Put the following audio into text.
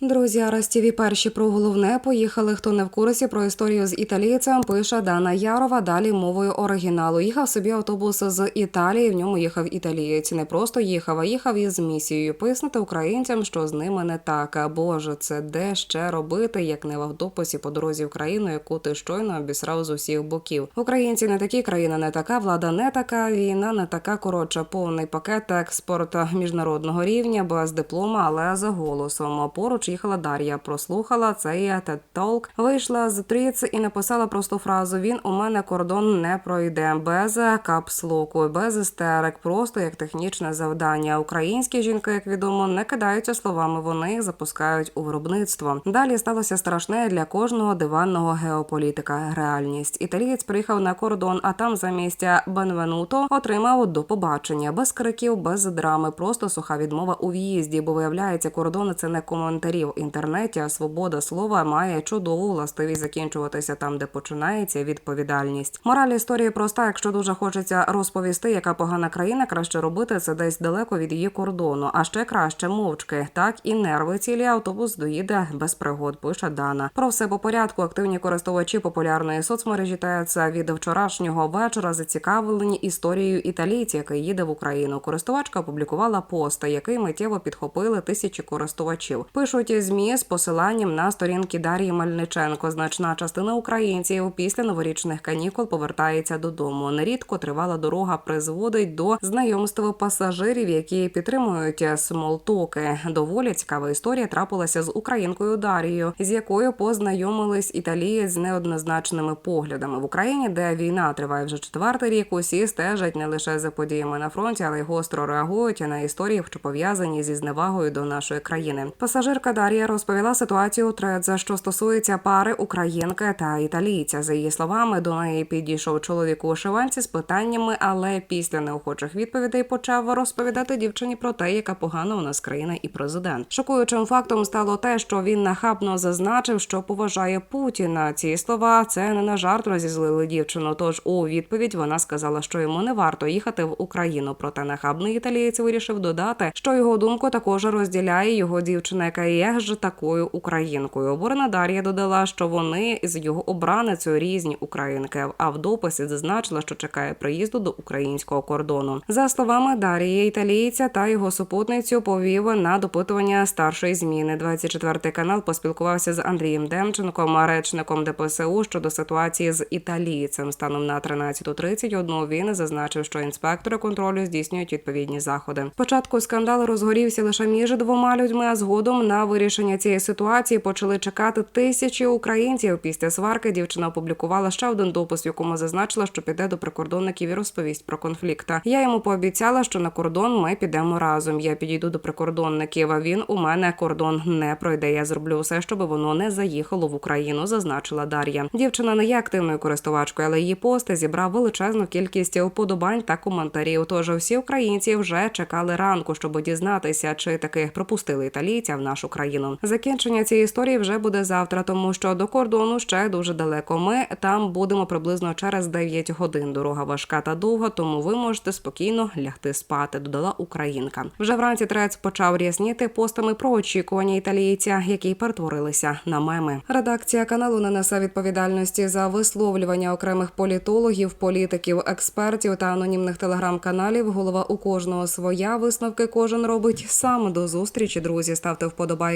Друзі, Арас ТІВІ перші про головне поїхали. Хто не в курсі про історію з італійцем, пише Дана Ярова. Далі мовою оригіналу. Їхав собі автобус з Італії. В ньому їхав італієць. Не просто їхав, а їхав із місією пояснити українцям, що з ними не так. Боже, це де ще робити, як не в автобусі по дорозі в країну, яку ти щойно обісрав з усіх боків. Українці не такі, країна не така, влада не така, війна не така. Коротше, повний пакет експорт міжнародного рівня, без диплома, але за голосом. Поруч їхала Дар'я, прослухала цей TED Talk, вийшла з тріц і написала просту фразу: Він у мене кордон не пройде без капслоку, без істерик, просто як технічне завдання. Українські жінки, як відомо, не кидаються словами. Вони їх запускають у виробництво. Далі сталося страшне для кожного диванного геополітика. Реальність італієць приїхав на кордон, а там замість Бенвенуто отримав до побачення без криків, без драми, просто суха відмова у в'їзді. Бо виявляється, кордони це не коментарі в інтернеті. Свобода слова має чудову властивість закінчуватися там, де починається відповідальність. Мораль історії проста. Якщо дуже хочеться розповісти, яка погана країна, краще робити це десь далеко від її кордону. А ще краще мовчки. Так і нерви цілі автобус доїде без пригод. Пише Дана. Про все по порядку. Активні користувачі популярної соцмережі ТЕЦ від вчорашнього вечора зацікавлені історією італійця, який їде в Україну. Користувачка опублікувала пост, який миттєво підхопили тисячі користувачів. Пишуть змі з посиланням на сторінки Дар'ї Мельниченко. Значна частина українців після новорічних канікул повертається додому. Нерідко тривала дорога призводить до знайомства пасажирів, які підтримують смолтоки. Доволі цікава історія трапилася з українкою Дарією, з якою познайомились італієць з неоднозначними поглядами в Україні, де війна триває вже четвертий рік. Усі стежать не лише за подіями на фронті, але й гостро реагують на історії, що пов'язані зі зневагою до нашої країни. Пасажирка Дар'я розповіла ситуацію у Тредзе, що стосується пари українки та італійця. За її словами, до неї підійшов чоловік у вишиванці з питаннями, але після неохочих відповідей почав розповідати дівчині про те, яка погана у нас країна і президент. Шокуючим фактом стало те, що він нахабно зазначив, що поважає Путіна. Ці слова це не на жарт розізлили дівчину. Тож у відповідь вона сказала, що йому не варто їхати в Україну. Проте нахабний італієць вирішив додати, що його думку також розділяє його дівчина, яка є ж такою українкою. Оборона Дар'я додала, що вони з його обраницею різні українки. А в дописі зазначила, що чекає приїзду до українського кордону. За словами Дар'ї, італійця та його супутницю повів на допитування старшої зміни. 24 канал поспілкувався з Андрієм Демченком, речником ДПСУ щодо ситуації з італійцем. Станом на 13.31 він зазначив, що інспектори контролю здійснюють відповідні заходи. Спочатку скандал розгорівся лише між двома людьми, а згодом на вирішення цієї ситуації почали чекати тисячі українців. Після сварки дівчина опублікувала ще один допис, в якому зазначила, що піде до прикордонників і розповість про конфлікт. Я йому пообіцяла, що на кордон ми підемо разом. Я підійду до прикордонників. А він у мене кордон не пройде. Я зроблю все, щоб воно не заїхало в Україну. Зазначила Дар'я. Дівчина не є активною користувачкою, але її пости зібрав величезну кількість вподобань та коментарів. Тож всі українці вже чекали ранку, щоб дізнатися, чи таки пропустили італійця в нашу країну. Закінчення цієї історії вже буде завтра, тому що до кордону ще дуже далеко. Ми там будемо приблизно через 9 годин. Дорога важка та довга, тому ви можете спокійно лягти спати. Додала Українка. Вже вранці трец почав рясніти постами про очікування італійця, які перетворилися на меми. Редакція каналу не несе відповідальності за висловлювання окремих політологів, політиків, експертів та анонімних телеграм-каналів. Голова у кожного своя висновки кожен робить сам. До зустрічі, друзі. Ставте вподобайки,